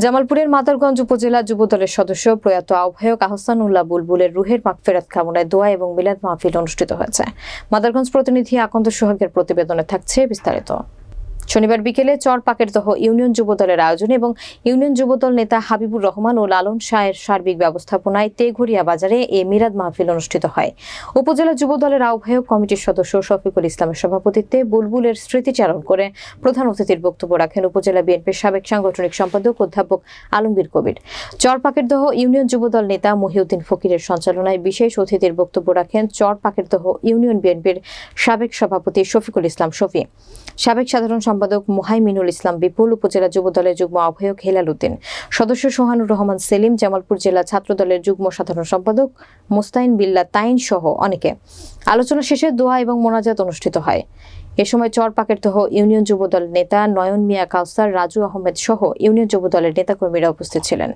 জামালপুরের মাদারগঞ্জ উপজেলা যুব দলের সদস্য প্রয়াত আহ্বায়ক আহসান উল্লাহ বুলবুলের রুহের মাগফেরাত কামনায় দোয়া এবং মিলাদ মাহফিল অনুষ্ঠিত হয়েছে। মাদারগঞ্জ প্রতিনিধি আকন্দ সোহাগের প্রতিবেদনে থাকছে বিস্তারিত। শনিবার বিকেলে চর পাকেরদহ ইউনিয়ন যুবদলের আয়োজনে এবং ইউনিয়ন যুবদল নেতা হাবিবুর রহমান ও লালন শাহের সার্বিক ব্যবস্থাপনায় তেঘরিয়া বাজারে এ মিলাদ মাহফিল অনুষ্ঠিত হয়। উপজেলা যুবদলের আহ্বায়ক কমিটির সদস্য শফিকুল ইসলামের সভাপতিত্বে বুলবুলের স্মৃতিচারণ করে প্রধান অতিথির বক্তব্য রাখেন উপজেলা বিএনপির সাবেক সাংগঠনিক সম্পাদক অধ্যাপক আলমগীর কবির। চর পাকেরদহ ইউনিয়ন যুবদল নেতা মহিউদ্দিন ফকিরের সঞ্চালনায় বিশেষ অতিথির বক্তব্য রাখেন চর পাকেরদহ ইউনিয়ন বিএনপির সাবেক সভাপতি শফিকুল ইসলাম শফি। সাবেক সাধারণ সম্পাদক মুহাইমিনুল ইসলাম বিপুল উপজেলা যুব দলের যুগ্ম আহ্বায়ক হেলাল উদ্দিন। সদস্য সোহানুর রহমান সেলিম, জামালপুর জেলা ছাত্র দলের যুগ্ম সাধারণ সম্পাদক মোস্তাইন বিল্লা তাইন সহ অনেকে। আলোচনা শেষে দোয়া এবং মোনাজাত অনুষ্ঠিত হয়। এ সময় চর পাকেরদহ ইউনিয়ন যুবদল নেতা নয়ন মিয়া কাউসার, রাজু আহমেদ সহ ইউনিয়ন যুবদলের নেতাকর্মীরা উপস্থিত ছিলেন।